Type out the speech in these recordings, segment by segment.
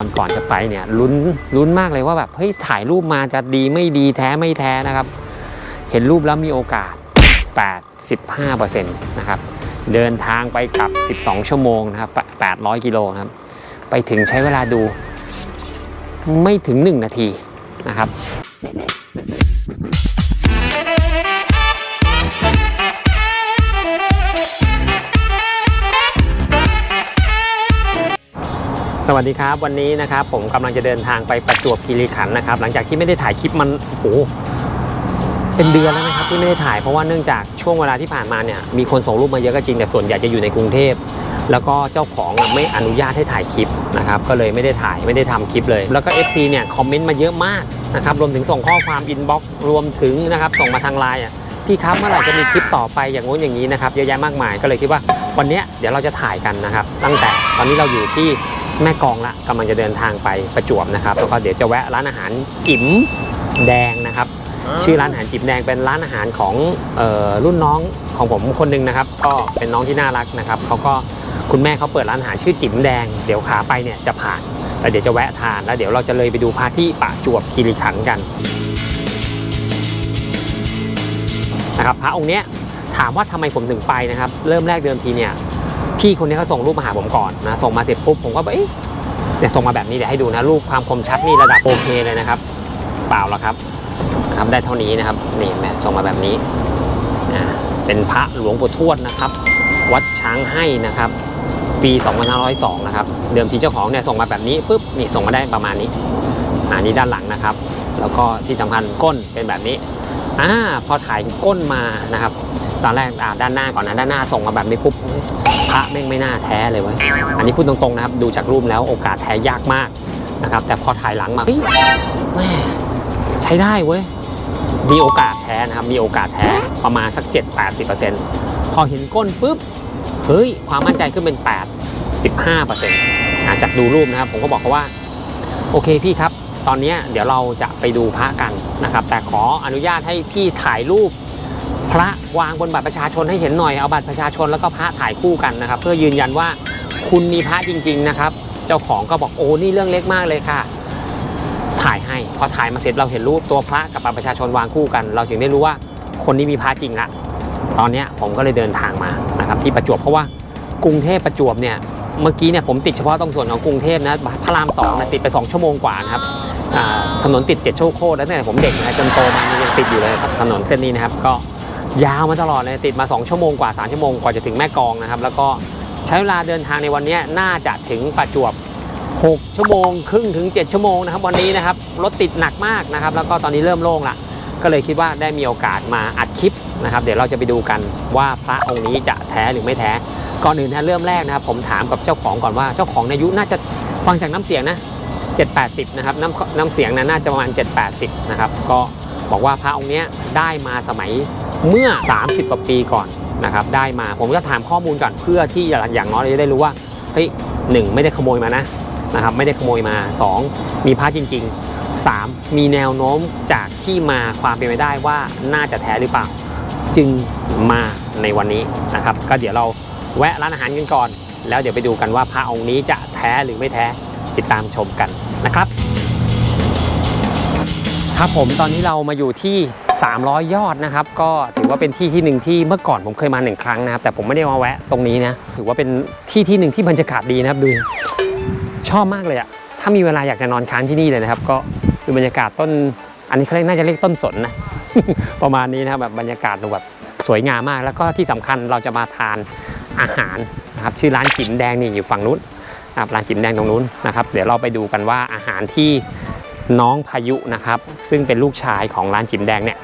ก่อนก่อนจะไปเนี่ยลุ้นลุ้นมากเลยว่าแบบเฮ้ยถ่ายรูปมาจะดีไม่ดีแท้ไม่แท้นะครับ เห็นรูปแล้วมีโอกาส 85%นะครับเดินทางไปกลับ 12 ชั่วโมงนะครับ 800 กิโลครับ ไปถึงใช้เวลาดูไม่ถึง 1 นาทีนะครับ สวัสดีครับวันนี้นะครับผมกำลังจะเดินทางไปประจวบคีรีขันธ์นะครับ หลังจากที่ไม่ได้ถ่ายคลิปมันโอ้โหเป็นเดือนแล้วนะครับที่ไม่ได้ถ่ายเพราะว่าเนื่องจากช่วงเวลาที่ผ่านมาเนี่ยมีคนส่งรูปมาเยอะก็จริงแต่ส่วนใหญ่จะอยู่ในกรุงเทพแล้วก็เจ้าของไม่อนุญาตให้ถ่ายคลิปนะครับก็เลยไม่ได้ถ่ายไม่ได้ทำคลิปเลย แล้วก็ FC เนี่ยคอมเมนต์มาเยอะมากนะครับรวมถึงส่งข้อความอินบ็อกซ์รวมถึงนะครับส่งมาทางไลน์อะพี่ครับเมื่อไหร่จะมีคลิปต่อไปอย่างงู้นอย่างนี้นะครับเยอะแยะมากมายก็เลยคิดว่าวันนี้เดี๋ยวเราจะถ่ายกันนะครับตั้งแต่ตอนนี้เราอยู่ที่ แม่กลองละกำลังจะเดินทางไปประจวบนะครับแล้วก็เดี๋ยวจะแวะร้านอาหารจิ๋มแดงนะครับ ชื่อร้านอาหารจิ๋มแดงเป็นร้านอาหารของเออรุ่นน้องของผมคนหนึ่งนะครับ ก็เป็นน้องที่น่ารักนะครับเขาก็คุณแม่เขาเปิดร้านอาหารชื่อจิ๋มแดง เดี๋ยวขาไปเนี่ยจะผ่านแล้วเดี๋ยวจะแวะทานแล้วเดี๋ยวเราจะเลยไปดูพระที่ป่าจวบคีรีขันธ์กันนะครับพระองค์เนี้ยถามว่าทำไมผมถึงไปนะครับ เริ่มแรกเดิมทีเนี่ย พี่คนนี้เขาส่งรูปมาหาผมก่อนนะส่งมาเสร็จปุ๊บผมก็แบบเอ๊ะเนี่ยส่งมาแบบนี้เดี๋ยวให้ดูนะรูปความคมชัดนี่ระดับโอเคเลยนะครับ เปล่าแล้วครับทำได้เท่านี้นะครับนี่แม่ส่งมาแบบนี้อ่าเป็นพระหลวงปู่ทวดนะครับ วัดช้างให้นะครับปี2502นะครับ เดิมทีเจ้าของเนี่ยส่งมาแบบนี้ปุ๊บนี่ส่งมาได้ประมาณนี้อ่านี่ด้านหลังนะครับ แล้วก็ที่สำคัญก้นเป็นแบบนี้อ่าพอถ่ายก้นมานะครับ ตอนแรกด้านหน้าก่อนนะด้านหน้าส่งมาแบบนี้ปุ๊บพระแม่งไม่น่าแท้เลยเว้ยอันนี้พูดตรงๆนะครับดูจากรูปแล้วโอกาสแท้ยากมากนะครับแต่พอถ่ายหลังมาเฮ้ยแม่ใช้ได้เว้ยมีโอกาสแท้นะครับมีโอกาสแท้ประมาณสัก 7-80%พอเห็นก้นปุ๊บเฮ้ยความมั่นใจขึ้นเป็น 8 15%นะจากดูรูปนะครับผมก็บอกเขาว่าโอเคพี่ครับ ตอนนี้เดี๋ยวเราจะไปดูพระกันนะครับ แต่ขออนุญาตให้พี่ถ่ายรูป พระวางบนบัตรประชาชนให้เห็นหน่อยเอาบัตรประชาชนแล้วก็พระถ่ายคู่กันนะครับ เพื่อยืนยันว่าคุณมีพระจริง ๆนะครับ เจ้าของก็บอกโอ้นี่เรื่องเล็กมากเลยค่ะ ถ่ายให้พอถ่ายมาเสร็จเราเห็นรูปตัวพระกับบัตรประชาชนวางคู่กัน เราถึงได้รู้ว่าคนนี้มีพระจริงละตอนนี้ผมก็เลยเดินทางมานะครับที่ประจวบเพราะว่ากรุงเทพประจวบเนี่ยเมื่อกี้เนี่ยผมติดเฉพาะตรงส่วนของกรุงเทพนะพระรามสองนะติดไป 2 ชั่วโมงกว่านะครับถนนติดเจ็ดชั่วโคตรแล้วตั้งแต่ผมเด็กนะจนโตมานี่ยังติดอยู่เลยครับถนนเส้นนี้นะครับก็ ยาวมาตลอดเลยติดมา 2 ชั่วโมงกว่า 3 ชั่วโมงกว่าจะถึงแม่กองนะครับ แล้วก็ใช้เวลาเดินทางในวันนี้น่าจะถึงประจวบ 6 ชั่วโมง ครึ่งถึง 7 ชั่วโมงนะครับวันนี้นะครับรถติดหนักมากนะครับ แล้วก็ตอนนี้เริ่มโล่งละก็เลยคิดว่าได้มีโอกาสมาอัดคลิปนะครับ เดี๋ยวเราจะไปดูกันว่าพระองค์นี้จะแท้หรือไม่แท้ก่อนอื่นนะเริ่มแรกนะครับ ผมถามกับเจ้าของก่อนว่าเจ้าของอายุน่าจะฟังจากน้ำเสียงนะ780นะครับน้ำน้ำเสียงนะน่าจะประมาณ780นะครับก็บอกว่าพระองค์นี้ได้มาสมัย เมื่อ 30กว่าปีก่อนนะครับได้มาผมจะถามข้อมูลก่อนเพื่อที่อย่างน้อยเราจะได้รู้ว่าเฮ้ยหนึ่งไม่ได้ขโมยมานะนะครับไม่ได้ขโมยมา 2 มีพระจริง ๆ 3 มีแนวโน้มจากที่มาความเป็นไปได้ว่าน่าจะแท้หรือเปล่า จึงมาในวันนี้นะครับ ก็เดี๋ยวเราแวะร้านอาหารกันก่อน แล้วเดี๋ยวไปดูกันว่าพระองค์นี้จะแท้หรือไม่แท้ติดตามชมกันนะครับ ครับผมตอนนี้เรามาอยู่ที่ 300 ยอดนะครับ ก็ถือว่าเป็นที่ที่หนึ่งที่เมื่อก่อนผมเคยมาหนึ่งครั้งนะครับ แต่ผมไม่ได้มาแวะตรงนี้นะ ถือว่าเป็นที่ที่หนึ่งที่บรรยากาศดีนะครับ ดู ชอบมากเลยอะถ้ามีเวลาอยากจะนอนค้างที่นี่เลยนะครับ ก็ดูบรรยากาศต้น อันนี้เขาเรียกน่าจะเรียกต้นสนนะ ประมาณนี้นะครับแบบบรรยากาศดูแบบสวยงามมาก แล้วก็ที่สำคัญเราจะมาทานอาหารนะครับ ชื่อร้านจิ๋มแดงนี่อยู่ฝั่งนู้นนะครับร้านจิ๋มแดงตรงนู้นนะครับ เดี๋ยวเราไปดูกันว่าอาหารที่ น้องพายุนะครับ ซึ่งเป็นลูกชายของร้านจิมแดงเนี่ย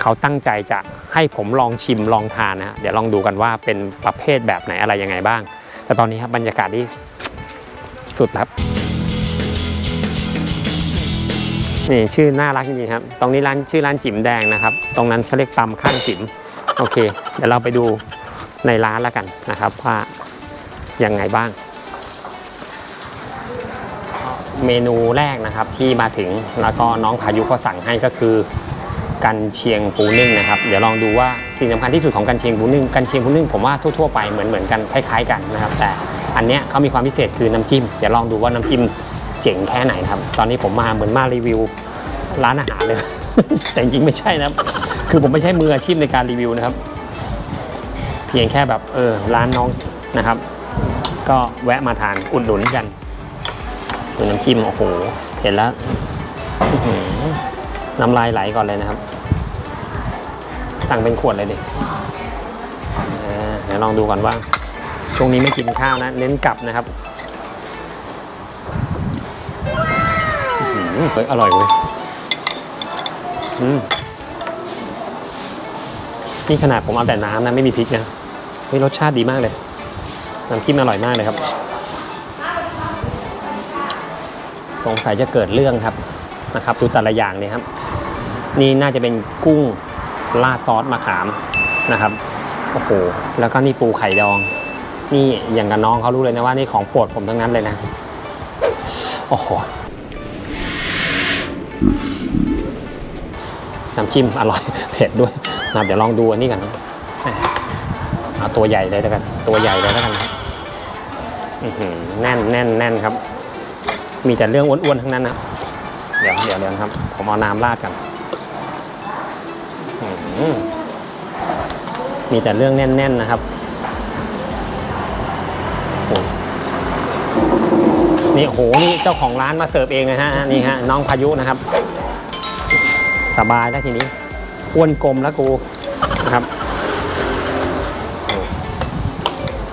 เขาตั้งใจจะให้ผมลองชิมลองทานนะฮะเดี๋ยวลองดูกันว่าเป็นประเภทแบบไหนอะไรยังไงบ้าง แต่ตอนนี้ครับบรรยากาศที่สุดครับนี่ชื่อน่ารักจริงๆครับ ตรงนี้ร้านชื่อร้านจิ๋มแดงนะครับ ตรงนั้นเขาเรียกตำข้างจิ๋มโอเค เดี๋ยวเราไปดูในร้านแล้วกันนะครับว่ายังไงบ้าง เมนูแรกนะครับที่มาถึงแล้วก็น้องพายุก็สั่งให้ก็คือกันเชียงปูนึ่งนะครับ เดี๋ยวลองดูว่าสิ่งสำคัญที่สุดของกันเชียงปูนึ่งกันเชียงปูนึ่งผมว่าทั่วๆไปเหมือนเหมือนกันคล้ายๆกันนะครับ แต่อันเนี้ยเขามีความพิเศษคือน้ำจิ้มเดี๋ยวลองดูว่าน้ำจิ้มเจ๋งแค่ไหนครับ ตอนนี้ผมมาเหมือนมารีวิวร้านอาหารเลย แต่จริงไม่ใช่นะครับ คือผมไม่ใช่มืออาชีพในการรีวิวนะครับ เพียงแค่แบบเออร้านน้องนะครับ ก็แวะมาทานอุดหนุนกัน ดูน้ำจิ้มโอ้โหเห็นแล้วน้ำลายไหลก่อนเลยนะครับ สั่งเป็นขวดเลยดิเดี๋ยวลองดูก่อนว่า ช่วงนี้ไม่กินข้าวนะ เน้นกลับนะครับอื้ออเฮ้ยอร่อยเว้ยอืมนี่ขนาดผมเอาแต่น้ำนะ ไม่มีพริกนะเฮ้ยรสชาติดีมากเลย น้ำจิ้มอร่อยมากเลยครับ สงสัยจะเกิดเรื่องครับนะครับ ดูแต่ละอย่างเนี่ยครับ นี่น่าจะเป็นกุ้งราดซอสมะขามนะครับโอ้โหแล้วก็นี่ปูไข่ดอง นี่อย่างกับน้องเขารู้เลยนะว่านี่ของโปรดผมทั้งนั้นเลยนะโอ้โหน้ำจิ้มอร่อยเผ็ดด้วยนะเดี๋ยวลองดูอันนี้กันเอาตัวใหญ่เลยแล้วกัน ตัวใหญ่เลยแล้วกันนะอื้อหือแน่นแน่นแน่นครับ มีแต่เรื่องอ้วนๆทั้งนั้นนะเดี๋ยวเดี๋ยวเดี๋ยวนะครับ ผมเอาน้ำราดกันอื้อหือมีแต่เรื่องแน่น ๆนะครับโอ้นี่โอ้โหนี่เจ้าของร้านมาเสิร์ฟเองนะฮะนี่ฮะน้องพายุนะครับ สบายแล้วทีนี้อ้วนกลมแล้วกูนะครับโอ้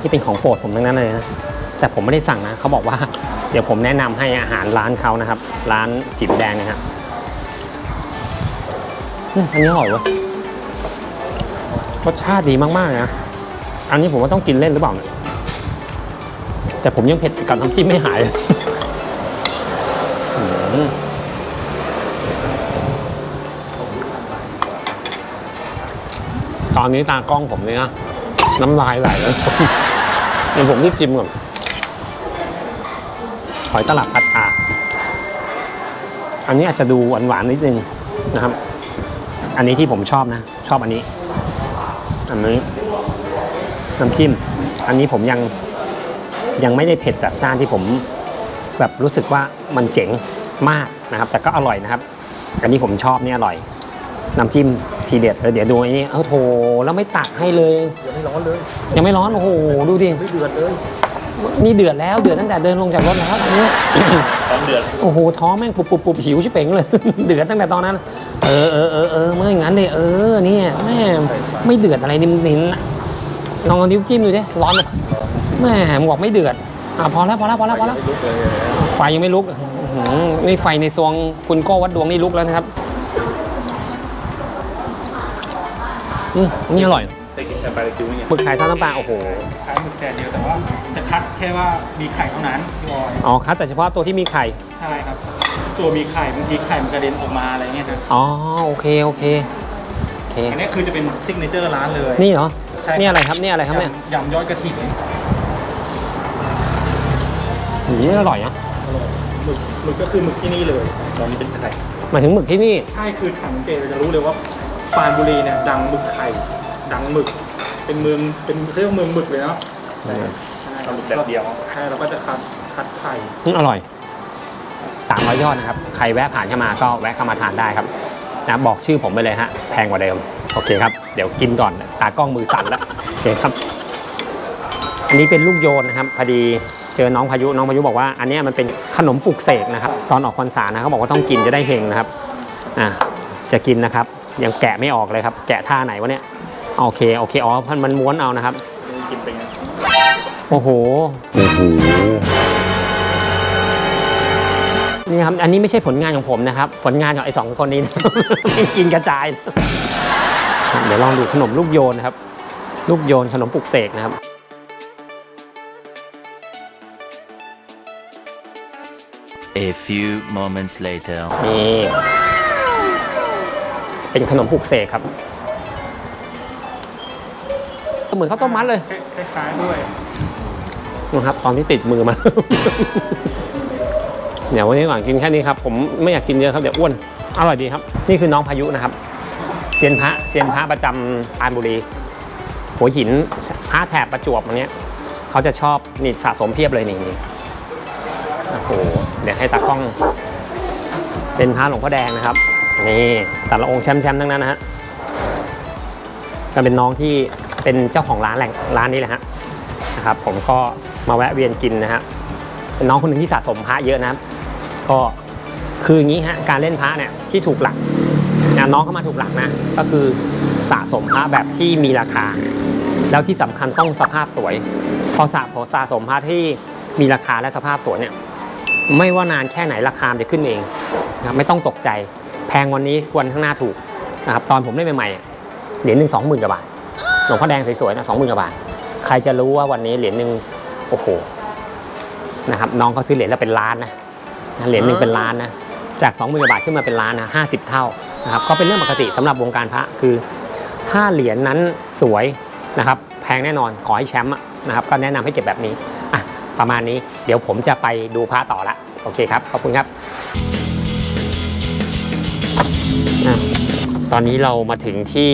นี่เป็นของโปรดผมทั้งนั้นเลยนะ แต่ผมไม่ได้สั่งนะเขาบอกว่าเดี๋ยวผมแนะนำให้อาหารร้านเขานะครับ ร้านจิบแดงนะครับอันนี้อร่อยเวะรสชาติดีมากๆนะอันนี้ผมว่าต้องกินเล่นหรือเปล่าเนี่ยแต่ผมยังเผ็ดกับน้ำจิ้มไม่หายตอนนี้ตากล้องผมเนี่ยนะน้ำลายไหลแล้วเดี๋ยวผมรีบจิ้มก่อน อยตลับผัดชา อันนี้อาจจะดูหวานๆนิดนึงนะครับ อันนี้ที่ผมชอบนะ ชอบอันนี้ อันนี้น้ำจิ้ม อันนี้ผมยังยังไม่ได้เผ็ดจัดจ้านที่ผมแบบรู้สึกว่ามันเจ๋งมากนะครับ แต่ก็อร่อยนะครับ อันนี้ผมชอบเนี่ยอร่อยน้ำจิ้มทีเด็ดเออเดี๋ยวดูอันนี้เอ้าโถแล้วไม่ตักให้เลย ยังไม่ร้อนเลย ยังไม่ร้อนโอ้โหดูดิไม่เดือดเลย นี่เดือดแล้วเดือดตั้งแต่เดินลงจากรถแล้วอันนี้ตอนเดือดโอ้โหท้องแม่งปุบปุบปุบหิวชิบเป่งเลย เดือดตั้งแต่ตอนนั้น เออเออเออเออไม่อย่างนั้นเลยเออเนี่ยแม่ไม่เดือดอะไรนี่มึงเห็นนะลองเอานิ้วจิ้มดูดิร้อนเลยแม่มึงบอกไม่เดือดอะพอแล้วพอแล้วพอแล้วพอแล้วไม่ลุกเลยไฟยังไม่ลุกอื้อหือนี่ไฟในซวงคุณโก้วัดดวงนี่ลุกแล้วนะครับอืมนี่อร่อย ได้กินแต่ปลาจิ๋วเนี่ยหมึกไข่ทอดน้ำปลาโอ้โหขายหมึกแดดเดียวแต่ว่าจะคัดแค่ว่ามีไข่เท่านั้นพี่บอยอ๋อครับแต่เฉพาะตัวที่มีไข่ใช่ครับ ตัวมีไข่บางทีไข่มันกระเด็นออกมาอะไรเงี้ยครับอ๋อโอเคโอเคโอเคอันนี้คือจะเป็นซิกเนเจอร์ร้านเลยนี่เหรอใช่นี่อะไรครับนี่อะไรครับเนี่ยยำยำยอดกระถิ่นอืมนี่อร่อยนะหมึกหมึกก็คือหมึกที่นี่เลยตอนนี้เป็นไข่หมายถึงหมึกที่นี่ใช่คือถังเจเราจะรู้เลยว่าปรานบุรีเนี่ยดังหมึกไข่ดังหมึก เป็นเมืองเป็นเรียกว่าเมืองหมึกเลยเนาะใช่ทำแบบเดียว ใช่เราก็จะคัดคัดไข่อืมอร่อยสามร้อยยอดนะครับ ใครแวะผ่านเข้ามาก็แวะเข้ามาทานได้ครับนะบอกชื่อผมไปเลยฮะ แพงกว่าเดิม โอเคครับ เดี๋ยวกินก่อน ตากล้องมือสั่นแล้ว โอเคครับ อันนี้เป็นลูกโยนนะครับ พอดีเจอน้องพายุ น้องพายุบอกว่า อันเนี้ยมันเป็นขนมปลุกเสกนะครับ ตอนออกพรรษานะเขาบอกว่าต้องกินจะได้เฮงนะครับ อะ จะกินนะครับ ยังแกะไม่ออกเลยครับ แกะท่าไหนวะเนี่ย โอเคโอเคอ๋อมันมันม้วนเอานะครับกินเป็นไงโอ้โหโอ้โหนี่ครับอันนี้ไม่ใช่ผลงานของผมนะครับ ผลงานของไอ้สองคนนี้นะกินกระจาย เดี๋ยวลองดูขนมลูกโยนนะครับ ลูกโยนขนมปลุกเสกนะครับ A few moments later. นี่เป็นขนมปลุกเสกครับ เหมือนข้าวต้มมัดเลยคล้ายๆด้วยนะครับตอนที่ติดมือมา เดี๋ยววันนี้ก่อนกินแค่นี้ครับ ผมไม่อยากกินเยอะครับเดี๋ยวอ้วน อร่อยดีครับ นี่คือน้องพายุนะครับ เซียนพระเซียนพระประจำปรานบุรี หัวหินพระแถบประจวบอันเนี้ยเขาจะชอบนี่สะสมเพียบเลยนี่นี่โอ้โหโอ้เดี๋ยวให้ตากล้อง เป็นพระหลวงพ่อแดงนะครับนี่แต่ละองค์แชมป์แชมป์ทั้งนั้นนะฮะก็เป็นน้องที่ เป็นเจ้าของร้านแหล่งร้านนี้แหละฮะนะครับผมก็มาแวะเวียนกินนะฮะเป็นน้องคนหนึ่งที่สะสมพระเยอะนะครับ ก็คืออย่างนี้ฮะการเล่นพระเนี่ยที่ถูกหลักนะน้องเข้ามาถูกหลักนะ ก็คือสะสมพระแบบที่มีราคา แล้วที่สำคัญต้องสภาพสวย พอสะพอสะสมพระที่มีราคาและสภาพสวยเนี่ยไม่ว่านานแค่ไหนราคาจะขึ้นเองนะไม่ต้องตกใจ แพงวันนี้วันข้างหน้าถูกนะครับตอนผมเล่นใหม่ๆเหรียญหนึ่งสองหมื่นกว่าบาท หลวงพ่อแดงสวยๆนะสองหมื่นกว่าบาท ใครจะรู้ว่าวันนี้เหรียญหนึ่งโอ้โหนะครับน้องเขาซื้อเหรียญแล้วเป็นล้านนะเหรียญหนึ่งเป็นล้านนะจาก2 0 0 0 0กว่าบาทขึ้นมาเป็นล้านนะห้าสิบเท่านะครับก็เป็นเรื่องปกติสำหรับวงการพระคือ ถ้าเหรียญนั้นสวยนะครับแพงแน่นอนขอให้แชมป์นะครับก็แนะนำให้เก็บแบบนี้อะประมาณนี้เดี๋ยวผมจะไปดูพระต่อละโอเคครับขอบคุณครับ ตอนนี้เรามาถึงที่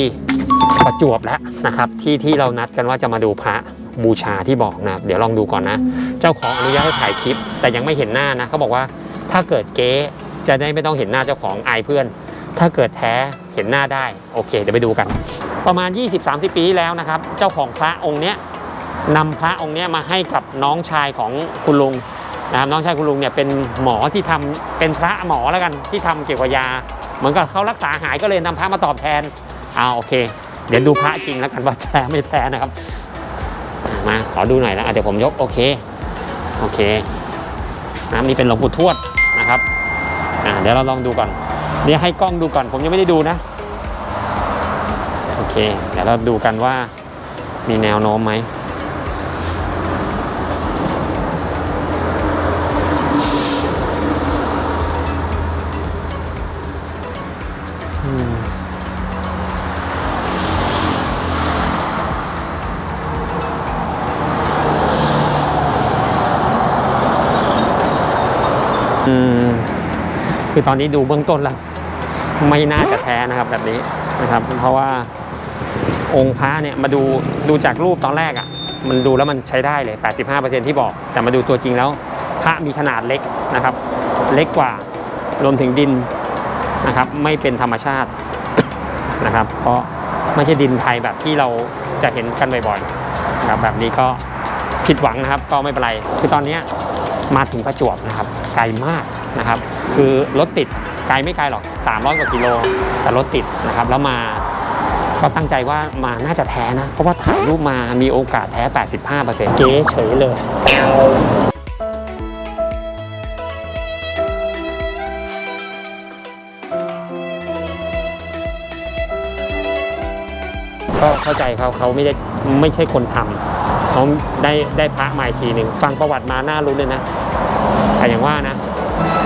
ประจวบแล้วนะครับ ที่ที่เรานัดกันว่าจะมาดูพระบูชาที่บอกนะครับเดี๋ยวลองดูก่อนนะ เจ้าของอนุญาตให้ถ่ายคลิป แต่ยังไม่เห็นหน้านะเขาบอกว่าถ้าเกิดเก๊จะได้ไม่ต้องเห็นหน้าเจ้าของอายเพื่อน ถ้าเกิดแท้เห็นหน้าได้โอเคเดี๋ยวไปดูกัน ประมาณ 20-30 ปีที่แล้วนะครับ เจ้าของพระองค์เนี้ยนำพระองค์เนี้ยมาให้กับน้องชายของคุณลุงนะครับน้องชายคุณลุงเนี่ยเป็นหมอที่ทำเป็นพระหมอแล้วกันที่ทำเกี่ยวกับยา เหมือนกับเขารักษาหายก็เลยนำพระมาตอบแทน อ่าโอเค เดี๋ยวดูพระจริงแล้วกันว่าแท้ไม่แท้นะครับ มาขอดูหน่อยนะเดี๋ยวผมยกโอเคโอเคนะนี่เป็นหลวงปู่ทวดนะครับอ่าเดี๋ยวเราลองดูก่อนเนี่ยให้กล้องดูก่อนผมยังไม่ได้ดูนะโอเค เดี๋ยวเราดูกันว่ามีแนวโน้มไหม มคือตอนนี้ดูเบื้องต้นแล้ว ไม่น่าจะแท้นะครับแบบนี้นะครับ เพราะว่าองค์พระเนี่ยมาดูดูจากรูปตอนแรกอะ่ะ มันดูแล้วมันใช้ได้เลย 85%ที่บอก แต่มาดูตัวจริงแล้ว พระมีขนาดเล็กนะครับ เล็กกว่ารวมถึงดินนะครับ ไม่เป็นธรรมชาตินะครับ เพราะไม่ใช่ดินไทยแบบที่เราจะเห็นกันบ่อยๆนะครับแบบนี้ก็ผิดหวังนะครับก็ไม่เป็นไร คือตอนนี้มาถึงประจวบนะครับ ไกลมากนะครับ คือรถติดไกลไม่ไกลหรอก 300 กว่ากิโล แต่รถติดนะครับ แล้วมาก็ตั้งใจว่ามาน่าจะแท้นะ เพราะว่าถ่ายรูปมามีโอกาสแท้ 85%เก๋เฉยเลยก็เข้าใจเขาเขาไม่ได้ไม่ใช่คนทำเขาได้ได้พระมาอีกทีหนึ่งฟังประวัติมาน่ารู้เลยนะ แต่อย่างว่านะ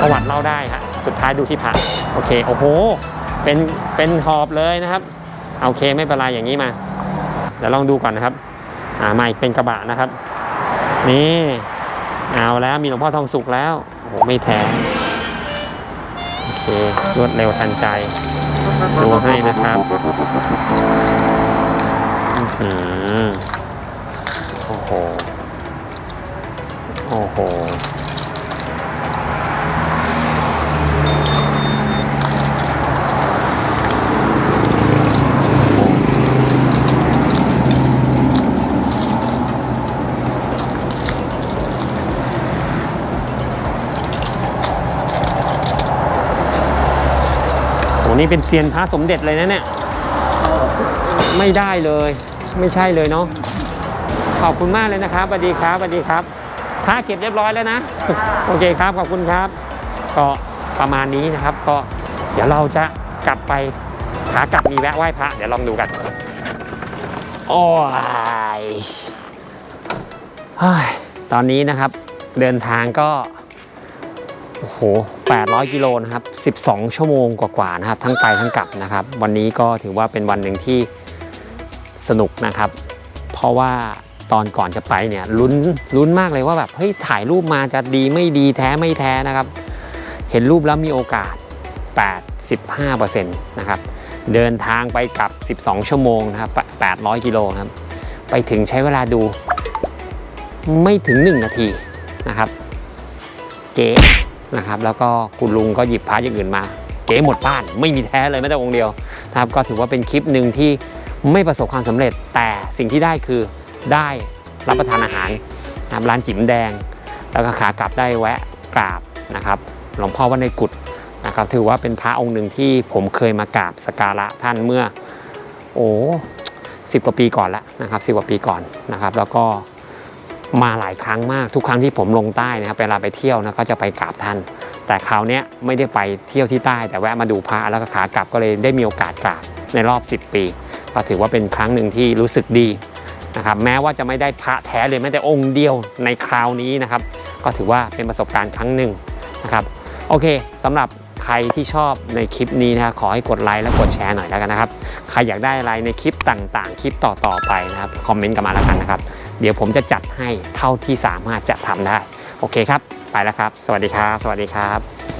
ประวัติเล่าได้ฮะสุดท้ายดูที่พระโอเคโอ้โหเป็นเป็นหอบเลยนะครับโอเคไม่เป็นไรอย่างนี้มาเดี๋ยวลองดูก่อนนะครับอ่ามาอีกเป็นกระบะนะครับ นี่เอาแล้วมีหลวงพ่อทองสุกแล้วโอ้โหไม่แท้โอเครวดเร็วทันใจดูให้นะครับอือโอ้โหโอ้โห นี่เป็นเซียนพระสมเด็จเลยนะเนี่ย ไม่ได้เลย ไม่ใช่เลยเนาะ ขอบคุณมากเลยนะครับสวัสดีครับสวัสดีครับพระเก็บเรียบร้อยแล้วนะ โอเคครับ ขอบคุณครับ ก็ประมาณนี้นะครับ ก็เดี๋ยวเราจะกลับไปขากลับมีแวะไหว้พระ เดี๋ยวลองดูกัน โอ้ยเฮ้ยตอนนี้นะครับ เดินทางก็โอ้โห 800 กิโลนะครับ 12 ชั่วโมงกว่าๆนะครับ ทั้งไปทั้งกลับนะครับ วันนี้ก็ถือว่าเป็นวันหนึ่งที่สนุกนะครับ เพราะว่าตอนก่อนจะไปเนี่ยลุ้นลุ้นมากเลยว่าแบบเฮ้ยถ่ายรูปมาจะดีไม่ดีแท้ไม่แท้นะครับ เห็นรูปแล้วมีโอกาส 85%นะครับ เดินทางไปกลับ 12 ชั่วโมงนะครับ 800 กิโลครับ ไปถึงใช้เวลาดูไม่ถึง 1 นาทีนะครับ เก๊ นะครับ แล้วก็คุณลุงก็หยิบพระอย่างอื่นมา เก๊หมดบ้าน ไม่มีแท้เลยแม้แต่องค์เดียวนะครับ ก็ถือว่าเป็นคลิปหนึ่งที่ไม่ประสบความสำเร็จ แต่สิ่งที่ได้คือได้รับประทานอาหารนะครับร้านจิ๋มแดง แล้วก็ขากลับได้แวะกราบนะครับ หลวงพ่อวัดในกุฏนะครับถือว่าเป็นพระองค์หนึ่งที่ผมเคยมากราบสกการะท่านเมื่อ โอ้สิบกว่าปีก่อนแล้วนะครับสิบกว่าปีก่อนนะครับ แล้วก็ มาหลายครั้งมากทุกครั้งที่ผมลงใต้นะครับเวลาไปเที่ยวนะก็จะไปกราบท่าน แต่คราวนี้ไม่ได้ไปเที่ยวที่ใต้ แต่แวะมาดูพระแล้วก็ขากลับก็เลยได้มีโอกาสกราบในรอบ 10 ปี ก็ถือว่าเป็นครั้งหนึ่งที่รู้สึกดีนะครับแม้ว่าจะไม่ได้พระแท้เลยแม้แต่องค์เดียวในคราวนี้นะครับ ก็ถือว่าเป็นประสบการณ์ครั้งหนึ่งนะครับโอเคสำหรับใครที่ชอบในคลิปนี้นะขอให้กดไลค์และกดแชร์หน่อยแล้วกันนะครับ ใครอยากได้อะไรในคลิปต่างๆ คลิปต่อๆไปนะครับคอมเมนต์กันมาแล้วกันนะครับ เดี๋ยวผมจะจัดให้เท่าที่สามารถจะทำได้ โอเคครับ ไปแล้วครับ สวัสดีครับ สวัสดีครับ